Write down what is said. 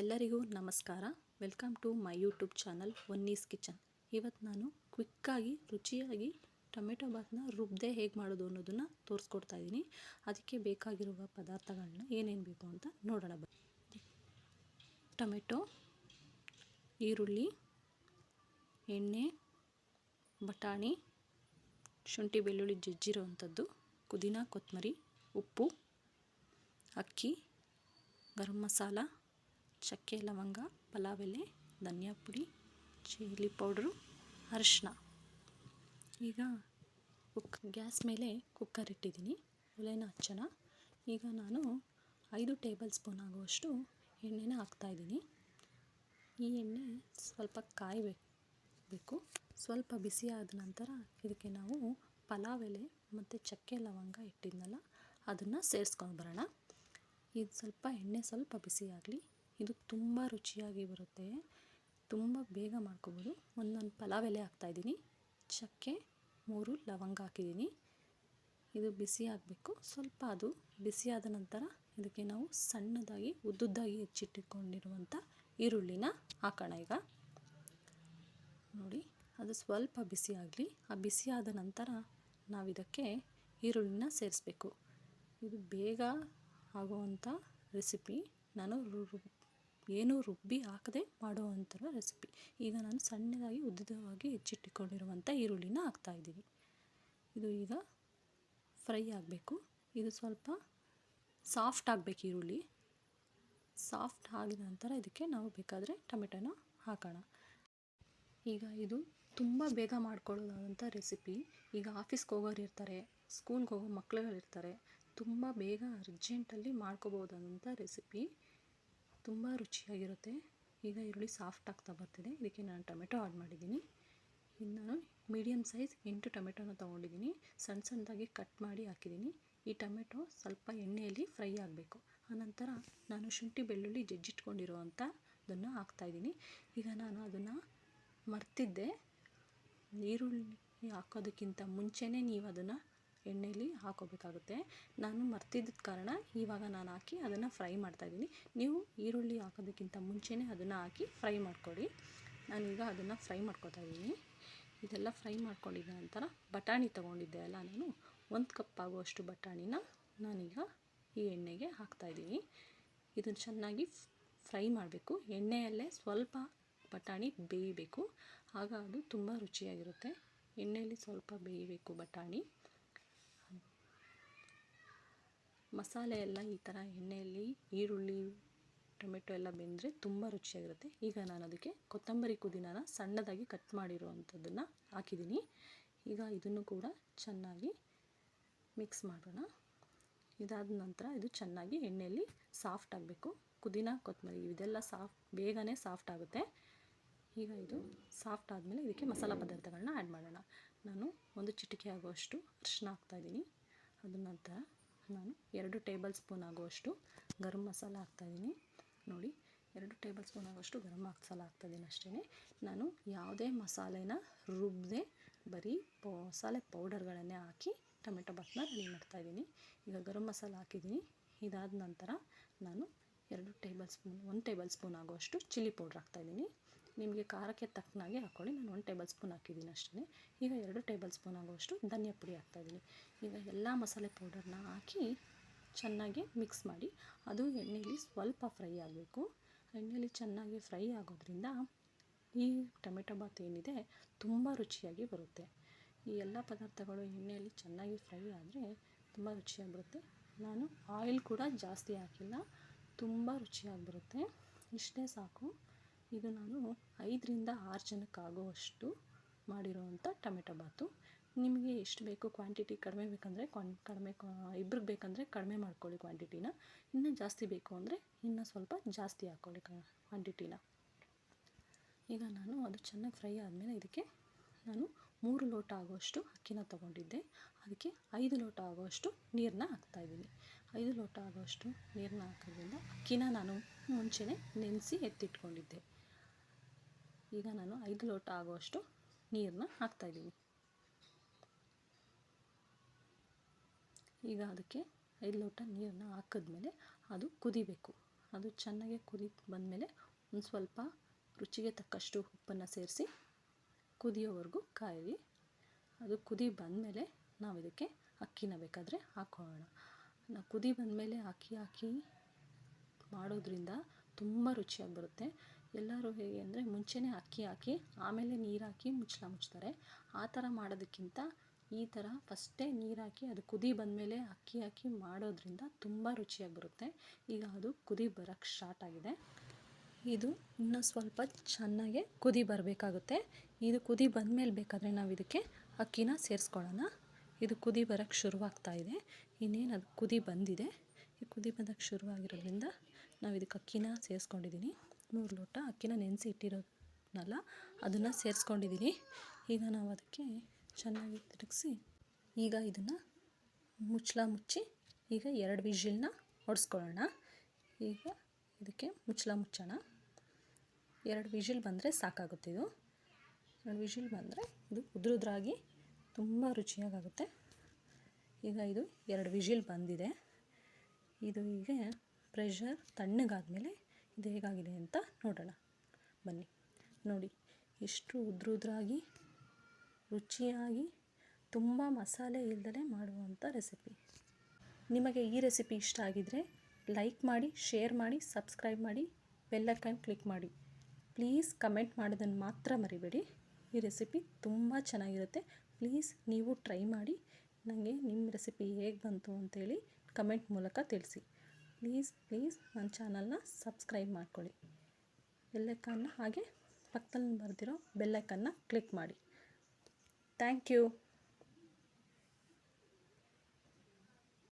ಎಲ್ಲರಿಗೂ ನಮಸ್ಕಾರ. Welcome to my YouTube channel ಒನ್ನೀಸ್ kitchen. ಇವತ್ತು ನಾನು ಕ್ವಿಕ್ಕಾಗಿ, ರುಚಿಯಾಗಿ ಟೊಮೆಟೊ ಬಾತ್ನ ರುಬ್ಬದೆ ಹೇಗೆ ಮಾಡೋದು ಅನ್ನೋದನ್ನು ತೋರಿಸ್ಕೊಡ್ತಾ ಇದ್ದೀನಿ ಅದಕ್ಕೆ ಬೇಕಾಗಿರುವ ಪದಾರ್ಥಗಳನ್ನ ಏನೇನು ಬೇಕು ಅಂತ ನೋಡೋಣ ಬನ್ನಿ. ಟೊಮೆಟೊ, ಈರುಳ್ಳಿ, ಎಣ್ಣೆ, ಬಟಾಣಿ, ಶುಂಠಿ ಬೆಳ್ಳುಳ್ಳಿ ಜಜ್ಜಿರೋ ಅಂಥದ್ದು ಪುದೀನ ಕೊತ್ತಂಬರಿ ಉಪ್ಪು, ಅಕ್ಕಿ, ಗರಂ ಮಸಾಲ ಚಕ್ಕೆ, ಲವಂಗ ಪಲಾವ್ ಎಲೆ ಧನಿಯಾ ಪುಡಿ, ಚಿಲ್ಲಿ ಪೌಡ್ರು ಅರಿಶಿನ ಈಗ ಕುಕ್, ಗ್ಯಾಸ್ ಮೇಲೆ ಕುಕ್ಕರ್ ಇಟ್ಟಿದ್ದೀನಿ. ಒಲೆನ ಹಚ್ಚೋಣ. ಈಗ ನಾನು ಐದು ಟೇಬಲ್ ಸ್ಪೂನ್ ಆಗುವಷ್ಟು ಎಣ್ಣೆನ ಹಾಕ್ತಾಯಿದ್ದೀನಿ ಈ ಎಣ್ಣೆ ಸ್ವಲ್ಪ ಕಾಯಬೇಕು. ಬೇಕು ಸ್ವಲ್ಪ ಬಿಸಿ ಆದ ನಂತರ ಇದಕ್ಕೆ ನಾವು ಪಲಾವ್ ಎಲೆ ಮತ್ತು ಚಕ್ಕೆ, ಲವಂಗ ಇಟ್ಟಿದ್ನಲ್ಲ, ಅದನ್ನು ಸೇರಿಸ್ಕೊಂಡು ಬರೋಣ. ಇದು ಸ್ವಲ್ಪ ಎಣ್ಣೆ ಸ್ವಲ್ಪ ಬಿಸಿ ಆಗಲಿ. ಇದು ತುಂಬ ರುಚಿಯಾಗಿ ಬರುತ್ತೆ. ತುಂಬ ಬೇಗ ಮಾಡ್ಕೋಬೋದು. ಒಂದೊಂದು ಪಲಾವ್ ಎಲೆ ಹಾಕ್ತಾಯಿದ್ದೀನಿ ಚಕ್ಕೆ, ಮೂರು ಲವಂಗ ಹಾಕಿದ್ದೀನಿ. ಇದು ಬಿಸಿ ಆಗಬೇಕು. ಸ್ವಲ್ಪ ಅದು ಬಿಸಿಯಾದ ನಂತರ ಇದಕ್ಕೆ ನಾವು ಸಣ್ಣದಾಗಿ, ಉದ್ದುದ್ದಾಗಿ ಹೆಚ್ಚಿಟ್ಟುಕೊಂಡಿರುವಂಥ ಈರುಳ್ಳಿನ ಹಾಕೋಣ ಈಗ. ನೋಡಿ, ಅದು ಸ್ವಲ್ಪ ಬಿಸಿ ಆಗಲಿ. ಆ ಬಿಸಿಯಾದ ನಂತರ ನಾವು ಇದಕ್ಕೆ ಈರುಳ್ಳಿನ ಸೇರಿಸ್ಬೇಕು. ಇದು ಬೇಗ ಆಗುವಂಥ ರೆಸಿಪಿ. ನಾನು ಏನೂ ರುಬ್ಬಿ ಹಾಕದೆ ಮಾಡುವಂಥ ರೆಸಿಪಿ ಈಗ ನಾನು ಸಣ್ಣದಾಗಿ ಉದ್ದವಾಗಿ ಹೆಚ್ಚಿಟ್ಟುಕೊಂಡಿರುವಂಥ ಈರುಳ್ಳಿನ ಹಾಕ್ತಾಯಿದ್ದೀನಿ ಇದು ಈಗ ಫ್ರೈ ಆಗಬೇಕು. ಇದು ಸ್ವಲ್ಪ ಸಾಫ್ಟ್ ಆಗಬೇಕು ಈರುಳ್ಳಿ. ಸಾಫ್ಟ್ ಆಗಿದ ನಂತರ ಇದಕ್ಕೆ ನಾವು ಬೇಕಾದರೆ ಟೊಮೆಟೊನ ಹಾಕೋಣ. ಈಗ ಇದು ತುಂಬ ಬೇಗ ಮಾಡ್ಕೊಳ್ಳೋದಾದಂಥ ರೆಸಿಪಿ ಈಗ ಆಫೀಸ್ಗೆ ಹೋಗೋರು ಇರ್ತಾರೆ ಸ್ಕೂಲ್ಗೆ ಹೋಗೋ ಮಕ್ಕಳುಗಳಿರ್ತಾರೆ ತುಂಬ ಬೇಗ ಅರ್ಜೆಂಟಲ್ಲಿ ಮಾಡ್ಕೋಬೋದಾದಂಥ ರೆಸಿಪಿ ತುಂಬ ರುಚಿಯಾಗಿರುತ್ತೆ. ಈಗ ಈರುಳ್ಳಿ ಸಾಫ್ಟ್ ಆಗ್ತಾ ಬರ್ತಿದೆ. ಇದಕ್ಕೆ ನಾನು ಟೊಮೆಟೊ ಆ್ಯಡ್ ಮಾಡಿದ್ದೀನಿ. ಇನ್ನು ನಾನು ಮೀಡಿಯಮ್ ಸೈಜ್ ಎಂಟು ಟೊಮೆಟೊನ ತೊಗೊಂಡಿದ್ದೀನಿ. ಸಣ್ಣ ಸಣ್ಣದಾಗಿ ಕಟ್ ಮಾಡಿ ಹಾಕಿದ್ದೀನಿ. ಈ ಟೊಮೆಟೊ ಸ್ವಲ್ಪ ಎಣ್ಣೆಯಲ್ಲಿ ಫ್ರೈ ಆಗಬೇಕು. ಆನಂತರ ನಾನು ಶುಂಠಿ ಬೆಳ್ಳುಳ್ಳಿ ಜಜ್ಜಿಟ್ಕೊಂಡಿರುವಂಥದ್ದನ್ನು ಹಾಕ್ತಾಯಿದ್ದೀನಿ ಈಗ ನಾನು ಅದನ್ನು ಮರ್ತಿದ್ದೆ. ಈರುಳ್ಳಿ ಹಾಕೋದಕ್ಕಿಂತ ಮುಂಚೆನೇ ನೀವು ಅದನ್ನು ಎಣ್ಣೆಯಲ್ಲಿ ಹಾಕೋಬೇಕಾಗುತ್ತೆ. ನಾನು ಮರ್ತಿದ್ದ ಕಾರಣ ಇವಾಗ ನಾನು ಹಾಕಿ ಅದನ್ನು ಫ್ರೈ ಮಾಡ್ತಾಯಿದ್ದೀನಿ ನೀವು ಈರುಳ್ಳಿ ಹಾಕೋದಕ್ಕಿಂತ ಮುಂಚೆನೇ ಅದನ್ನು ಹಾಕಿ ಫ್ರೈ ಮಾಡ್ಕೊಳ್ಳಿ. ನಾನೀಗ ಅದನ್ನು ಫ್ರೈ ಮಾಡ್ಕೊತಾ ಇದ್ದೀನಿ. ಇದೆಲ್ಲ ಫ್ರೈ ಮಾಡ್ಕೊಂಡಿದ್ದ ನಂತರ ಬಟಾಣಿ ತೊಗೊಂಡಿದ್ದೆ ಅಲ್ಲ ನಾನು. ಒಂದು ಕಪ್ ಆಗುವಷ್ಟು ಬಟಾಣಿನ ನಾನೀಗ ಈ ಎಣ್ಣೆಗೆ ಹಾಕ್ತಾಯಿದ್ದೀನಿ ಇದನ್ನು ಚೆನ್ನಾಗಿ ಫ್ರೈ ಮಾಡಬೇಕು. ಎಣ್ಣೆಯಲ್ಲೇ ಸ್ವಲ್ಪ ಬಟಾಣಿ ಬೇಯಬೇಕು. ಆಗ ಅದು ತುಂಬ ರುಚಿಯಾಗಿರುತ್ತೆ. ಎಣ್ಣೆಯಲ್ಲಿ ಸ್ವಲ್ಪ ಬೇಯಬೇಕು ಬಟಾಣಿ. ಮಸಾಲೆ ಎಲ್ಲ ಈ ಥರ ಎಣ್ಣೆಯಲ್ಲಿ, ಈರುಳ್ಳಿ, ಟೊಮೆಟೊ ಎಲ್ಲ ಬೆಂದರೆ ತುಂಬ ರುಚಿಯಾಗಿರುತ್ತೆ. ಈಗ ನಾನು ಅದಕ್ಕೆ ಕೊತ್ತಂಬರಿ ಪುದೀನಾನ ಸಣ್ಣದಾಗಿ ಕಟ್ ಮಾಡಿರುವಂಥದ್ದನ್ನು ಹಾಕಿದ್ದೀನಿ. ಈಗ ಇದನ್ನು ಕೂಡ ಚೆನ್ನಾಗಿ ಮಿಕ್ಸ್ ಮಾಡೋಣ. ಇದಾದ ನಂತರ ಇದು ಚೆನ್ನಾಗಿ ಎಣ್ಣೆಯಲ್ಲಿ ಸಾಫ್ಟ್ ಆಗಬೇಕು. ಪುದೀನ, ಕೊತ್ತಂಬರಿ ಇದೆಲ್ಲ ಸಾಫ್ಟ್ ಬೇಗನೆ ಸಾಫ್ಟ್ ಆಗುತ್ತೆ. ಈಗ ಇದು ಸಾಫ್ಟ್ ಆದಮೇಲೆ ಇದಕ್ಕೆ ಮಸಾಲ ಪದಾರ್ಥಗಳನ್ನ ಆ್ಯಡ್ ಮಾಡೋಣ. ನಾನು ಒಂದು ಚಿಟಿಕೆ ಆಗುವಷ್ಟು ಅರಿಶಿನ ಹಾಕ್ತಾಯಿದ್ದೀನಿ ಅದ ನಂತರ ನಾನು ಎರಡು ಟೇಬಲ್ ಸ್ಪೂನ್ ಆಗುವಷ್ಟು ಗರಂ ಮಸಾಲ ಹಾಕ್ತಾಯಿದ್ದೀನಿ ನೋಡಿ, ಎರಡು ಟೇಬಲ್ ಸ್ಪೂನ್ ಆಗುವಷ್ಟು ಗರಂ ಮಸಾಲ ಹಾಕ್ತಾಯಿದ್ದೀನಿ ಅಷ್ಟೇ ನಾನು ಯಾವುದೇ ಮಸಾಲೆನ ರುಬ್ಬದೆ ಬರೀ ಮಸಾಲೆ ಪೌಡರ್ಗಳನ್ನೇ ಹಾಕಿ ಟೊಮೆಟೊ ಬಾತ್ನ ರೆಡಿ ಮಾಡ್ತಾಯಿದ್ದೀನಿ ಈಗ ಗರಂ ಮಸಾಲ ಹಾಕಿದ್ದೀನಿ. ಇದಾದ ನಂತರ ನಾನು ಎರಡು ಟೇಬಲ್ ಸ್ಪೂನ್, ಒಂದು ಟೇಬಲ್ ಸ್ಪೂನ್ ಆಗುವಷ್ಟು ಚಿಲ್ಲಿ ಪೌಡ್ರ್ ಹಾಕ್ತಾಯಿದ್ದೀನಿ ನಿಮಗೆ ಖಾರಕ್ಕೆ ತಕ್ಕನಾಗೆ ಹಾಕ್ಕೊಳ್ಳಿ ನಾನು ಒಂದು ಟೇಬಲ್ ಸ್ಪೂನ್ ಹಾಕಿದ್ದೀನಿ ಅಷ್ಟೇ ಈಗ ಎರಡು ಟೇಬಲ್ ಸ್ಪೂನ್ ಆಗುವಷ್ಟು ಧನಿಯಾ ಪುಡಿ ಹಾಕ್ತಾಯಿದ್ದೀನಿ ಈಗ ಎಲ್ಲ ಮಸಾಲೆ ಪೌಡರ್ನ ಹಾಕಿ ಚೆನ್ನಾಗಿ ಮಿಕ್ಸ್ ಮಾಡಿ, ಅದು ಎಣ್ಣೆಯಲ್ಲಿ ಸ್ವಲ್ಪ ಫ್ರೈ ಆಗಬೇಕು. ಎಣ್ಣೆಯಲ್ಲಿ ಚೆನ್ನಾಗಿ ಫ್ರೈ ಆಗೋದ್ರಿಂದ ಈ ಟೊಮೆಟೊ ಬಾತ್ ಏನಿದೆ ತುಂಬ ರುಚಿಯಾಗಿ ಬರುತ್ತೆ. ಈ ಎಲ್ಲ ಪದಾರ್ಥಗಳು ಎಣ್ಣೆಯಲ್ಲಿ ಚೆನ್ನಾಗಿ ಫ್ರೈ ಆದರೆ ತುಂಬ ರುಚಿಯಾಗಿ ಬರುತ್ತೆ. ನಾನು ಆಯಿಲ್ ಕೂಡ ಜಾಸ್ತಿ ಹಾಕಿಲ್ಲ, ತುಂಬ ರುಚಿಯಾಗಿ ಬರುತ್ತೆ. ಇಷ್ಟೇ ಸಾಕು. ಇದು ನಾನು ಐದರಿಂದ ಆರು ಜನಕ್ಕೆ ಆಗುವಷ್ಟು ಮಾಡಿರೋವಂಥ ಟೊಮೆಟೊ ಬಾತು. ನಿಮಗೆ ಎಷ್ಟು ಬೇಕು ಕ್ವಾಂಟಿಟಿ ಕಡಿಮೆ ಬೇಕಂದರೆ ಕಡಿಮೆ ಇಬ್ರಿಗೆ ಬೇಕಂದರೆ ಕಡಿಮೆ ಮಾಡ್ಕೊಳ್ಳಿ ಕ್ವಾಂಟಿಟಿನ. ಇನ್ನೂ ಜಾಸ್ತಿ ಬೇಕು ಅಂದರೆ ಇನ್ನೂ ಸ್ವಲ್ಪ ಜಾಸ್ತಿ ಹಾಕ್ಕೊಳ್ಳಿ ಕ್ವಾಂಟಿಟಿನ. ಈಗ ನಾನು ಅದು ಚೆನ್ನಾಗಿ ಫ್ರೈ ಆದಮೇಲೆ ಇದಕ್ಕೆ ನಾನು ಮೂರು ಲೋಟ ಆಗುವಷ್ಟು ಅಕ್ಕಿನ ತೊಗೊಂಡಿದ್ದೆ. ಅದಕ್ಕೆ ಐದು ಲೋಟ ಆಗುವಷ್ಟು ನೀರನ್ನ ಹಾಕ್ತಾಯಿದ್ದೀನಿ ಐದು ಲೋಟ ಆಗುವಷ್ಟು ನೀರನ್ನ ಹಾಕೋದ್ರಿಂದ ಅಕ್ಕಿನ ನಾನು ಮುಂಚೆನೆ ನೆನೆಸಿ ಎತ್ತಿಟ್ಕೊಂಡಿದ್ದೆ. ಈಗ ನಾನು ಐದು ಲೋಟ ಆಗುವಷ್ಟು ನೀರನ್ನ ಹಾಕ್ತಾಯಿದ್ದೀನಿ ಈಗ ಅದಕ್ಕೆ ಐದು ಲೋಟ ನೀರನ್ನ ಹಾಕಿದ್ಮೇಲೆ ಅದು ಕುದಿಬೇಕು. ಅದು ಚೆನ್ನಾಗಿ ಕುದಿ ಬಂದಮೇಲೆ ಒಂದು ಸ್ವಲ್ಪ ರುಚಿಗೆ ತಕ್ಕಷ್ಟು ಉಪ್ಪನ್ನು ಸೇರಿಸಿ ಕುದಿಯೋವರೆಗೂ ಕಾಯಿರಿ. ಅದು ಕುದಿ ಬಂದಮೇಲೆ ನಾವು ಇದಕ್ಕೆ ಅಕ್ಕಿನ ಬೇಕಾದರೆ ಹಾಕೋಣ. ನಾವು ಕುದಿ ಬಂದಮೇಲೆ ಅಕ್ಕಿ ಹಾಕಿ ಮಾಡೋದ್ರಿಂದ ತುಂಬ ರುಚಿಯಾಗಿ ಬರುತ್ತೆ. ಎಲ್ಲರೂ ಹೇಗೆ ಅಂದರೆ ಮುಂಚೆನೇ ಅಕ್ಕಿ ಹಾಕಿ, ಆಮೇಲೆ ನೀರು ಹಾಕಿ ಮುಚ್ಚಳ ಮುಚ್ತಾರೆ ಆ ಥರ ಮಾಡೋದಕ್ಕಿಂತ ಈ ಥರ ಫಸ್ಟೇ ನೀರು ಹಾಕಿ, ಅದು ಕುದಿ ಬಂದಮೇಲೆ ಅಕ್ಕಿ ಹಾಕಿ ಮಾಡೋದ್ರಿಂದ ತುಂಬ ರುಚಿಯಾಗಿ ಬರುತ್ತೆ. ಈಗ ಅದು ಕುದಿ ಬರೋಕ್ಕೆ ಸ್ಟಾರ್ಟ್ ಆಗಿದೆ. ಇದು ಇನ್ನೂ ಸ್ವಲ್ಪ ಚೆನ್ನಾಗಿ ಕುದಿ ಬರಬೇಕಾಗುತ್ತೆ. ಇದು ಕುದಿ ಬಂದಮೇಲೆ ಬೇಕಾದರೆ ನಾವು ಇದಕ್ಕೆ ಅಕ್ಕಿನ ಸೇರಿಸ್ಕೊಳ್ಳೋಣ. ಇದು ಕುದಿ ಬರೋಕ್ಕೆ ಶುರುವಾಗ್ತಾ ಇದೆ. ಇನ್ನೇನು ಅದು ಕುದಿ ಬಂದಿದೆ. ಈ ಕುದಿ ಬಂದಕ್ಕೆ ಶುರುವಾಗಿರೋದ್ರಿಂದ ನಾವು ಇದಕ್ಕೆ ಅಕ್ಕಿನ ಸೇರಿಸ್ಕೊಂಡಿದ್ದೀನಿ ಮೂರು ಲೋಟ ಅಕ್ಕಿನ ನೆನೆಸಿ ಇಟ್ಟಿರೋದ್ನಲ್ಲ ಅದನ್ನು ಸೇರಿಸ್ಕೊಂಡಿದ್ದೀನಿ ಈಗ ನಾವು ಅದಕ್ಕೆ ಚೆನ್ನಾಗಿ ತಿರುಗಿಸಿ, ಈಗ ಇದನ್ನು ಮುಚ್ಚಳ ಮುಚ್ಚಿ, ಈಗ ಎರಡು ವಿಷಿಲ್ನ ಹೊಡೆಸ್ಕೊಳ್ಳೋಣ ಈಗ ಇದಕ್ಕೆ ಮುಚ್ಚಳ ಮುಚ್ಚೋಣ. ಎರಡು ವಿಷಿಲ್ ಬಂದರೆ ಸಾಕಾಗುತ್ತೆ ಇದು. ಎರಡು ವಿಷಿಲ್ ಬಂದರೆ ಇದು ಉದ್ರುದ್ರಾಗಿ ತುಂಬ ರುಚಿಯಾಗುತ್ತೆ ಈಗ ಇದು ಎರಡು ವಿಷಿಲ್ ಬಂದಿದೆ. ಇದು ಈಗ ಪ್ರೆಷರ್ ತಣ್ಣಗಾದಮೇಲೆ ಇದು ಹೇಗಾಗಿದೆ ಅಂತ ನೋಡೋಣ. ಬನ್ನಿ. ನೋಡಿ, ಎಷ್ಟು ಉದ್ರುದ್ರಾಗಿ, ರುಚಿಯಾಗಿ, ತುಂಬ ಮಸಾಲೆ ಇಲ್ಲದೇ ಮಾಡುವಂಥ ರೆಸಿಪಿ ನಿಮಗೆ ಈ ರೆಸಿಪಿ ಇಷ್ಟ ಆಗಿದ್ದರೆ ಲೈಕ್ ಮಾಡಿ ಶೇರ್ ಮಾಡಿ ಸಬ್ಸ್ಕ್ರೈಬ್ ಮಾಡಿ ಬೆಲ್ಲೈಕನ್ ಕ್ಲಿಕ್ ಮಾಡಿ. ಪ್ಲೀಸ್ ಕಮೆಂಟ್ ಮಾಡೋದನ್ನು ಮಾತ್ರ ಮರಿಬೇಡಿ. ಈ ರೆಸಿಪಿ ತುಂಬ ಚೆನ್ನಾಗಿರುತ್ತೆ. ಪ್ಲೀಸ್ ನೀವು ಟ್ರೈ ಮಾಡಿ. ನನಗೆ ನಿಮ್ಮ ರೆಸಿಪಿ ಹೇಗೆ ಬಂತು ಅಂತೇಳಿ ಕಮೆಂಟ್ ಮೂಲಕ ತಿಳಿಸಿ. ಪ್ಲೀಸ್ ಪ್ಲೀಸ್ ನನ್ನ ಚಾನಲ್ನ ಸಬ್ಸ್ಕ್ರೈಬ್ ಮಾಡ್ಕೊಳ್ಳಿ. ಬೆಲ್ಲೈಕನ್ನ ಹಾಗೆ ಪಕ್ಕದಲ್ಲಿ ಬರೆದಿರೋ ಬೆಲ್ಲೈಕನ್ನ ಕ್ಲಿಕ್ ಮಾಡಿ. Thank you